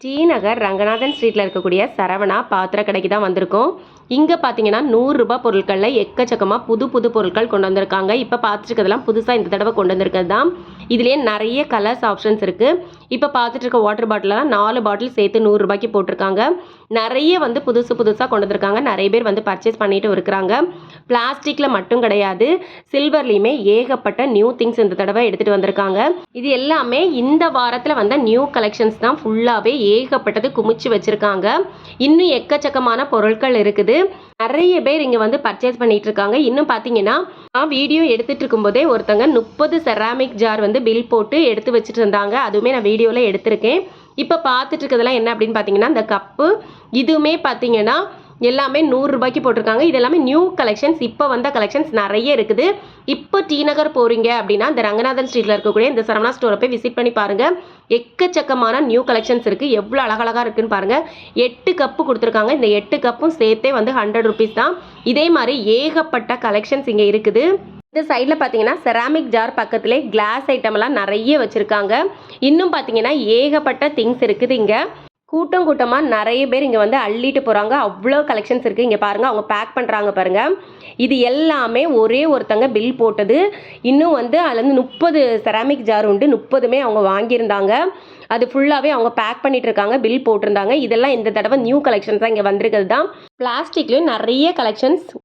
D நகர் ரங்கநாதன் ஸ்ட்ரீட்டில் இருக்கக்கூடிய சரவணா பாத்திர கடைக்கு தான் வந்திருக்கோம். இங்கே பார்த்தீங்கன்னா நூறுரூபா பொருட்களில் எக்கச்சக்கமாக புது புது பொருட்கள் கொண்டு வந்திருக்காங்க. இப்போ பார்த்துருக்கிறதுலாம் புதுசாக இந்த தடவை கொண்டு வந்திருக்கிறது தான். இதுலேயே நிறைய கலர்ஸ் ஆப்ஷன்ஸ் இருக்குது இப்போ பார்த்துட்டு இருக்க வாட்டர் பாட்டிலெலாம் நாலு பாட்டில் சேர்த்து நூறுரூபாய்க்கு போட்டிருக்காங்க. நிறைய வந்து புதுசு புதுசாக கொண்டு வந்திருக்காங்க. நிறைய பேர் வந்து பர்ச்சேஸ் பண்ணிட்டு இருக்கிறாங்க. பிளாஸ்டிக்கில் மட்டும் கிடையாது. சில்வர்லேயுமே ஏகப்பட்ட நியூ திங்ஸ் இந்த தடவை எடுத்துகிட்டு வந்திருக்காங்க. இது எல்லாமே இந்த வாரத்தில் வந்த நியூ கலெக்ஷன்ஸ் தான் ஃபுல்லாகவே ஏகப்பட்டது குமிச்சு வச்சுருக்காங்க. இன்னும் எக்கச்சக்கமான பொருட்கள் இருக்குது. நிறைய பேர் இங்கே வந்து பர்ச்சேஸ் பண்ணிட்டு இருக்காங்க இன்னும் பார்த்தீங்கன்னா நான் வீடியோ எடுத்துட்டு இருக்கும்போதே ஒருத்தங்க முப்பது செராமிக் ஜார் வந்து பில் போட்டு எடுத்து வச்சுட்டு இருந்தாங்க அதுவுமே நான் வீடியோவில் எடுத்திருக்கேன். இப்போ பார்த்துட்டு இருக்கிறதுலாம் என்ன அப்படின்னு பார்த்தீங்கன்னா இந்த கப்பு இதுவுமே பார்த்தீங்கன்னா எல்லாமே நூறுரூபாய்க்கு போட்டிருக்காங்க. இது எல்லாமே நியூ கலெக்ஷன்ஸ் இப்போ வந்த கலெக்ஷன்ஸ் நிறைய இருக்குது. இப்போ டி நகர் போகிறீங்க அப்படின்னா இந்த ரங்கநாதன் ஸ்ட்ரீட்டில் இருக்கக்கூடிய இந்த சரவணா ஸ்டோரை போய் விசிட் பண்ணி பாருங்கள் எக்கச்சக்கமான நியூ கலெக்ஷன்ஸ் இருக்குது எவ்வளோ அழகழகாக இருக்குன்னு பாருங்கள் எட்டு கப்பு கொடுத்துருக்காங்க. இந்த எட்டு கப்பும் சேர்த்தே வந்து ஹண்ட்ரட் ருபீஸ் தான். இதே மாதிரி ஏகப்பட்ட கலெக்ஷன்ஸ் இங்கே இருக்குது. இந்த சைடில் பார்த்தீங்கன்னா செராமிக் ஜார் பக்கத்துலேயே கிளாஸ் ஐட்டம்லாம் நிறைய வச்சுருக்காங்க. இன்னும் பார்த்தீங்கன்னா ஏகப்பட்ட திங்ஸ் இருக்குது இங்கே. கூட்டம் கூட்டமாக நிறைய பேர் இங்கே வந்து அள்ளிட்டு போகிறாங்க அவ்வளோ கலெக்ஷன்ஸ் இருக்குது இங்கே பாருங்கள் அவங்க பேக் பண்ணுறாங்க பாருங்கள் இது எல்லாமே ஒரே ஒருத்தங்க பில் போட்டது. இன்னும் வந்து அதுலேருந்து முப்பது செராமிக் ஜார் உண்டு. முப்பதுமே அவங்க வாங்கியிருந்தாங்க. அது ஃபுல்லாகவே அவங்க பேக் பண்ணிட்டு இருக்காங்க பில் போட்டிருந்தாங்க. இதெல்லாம் இந்த தடவை நியூ கலெக்ஷன்ஸ் தான் இங்கே வந்திருக்கிறது தான். பிளாஸ்டிக்லேயும் நிறைய கலெக்ஷன்ஸ்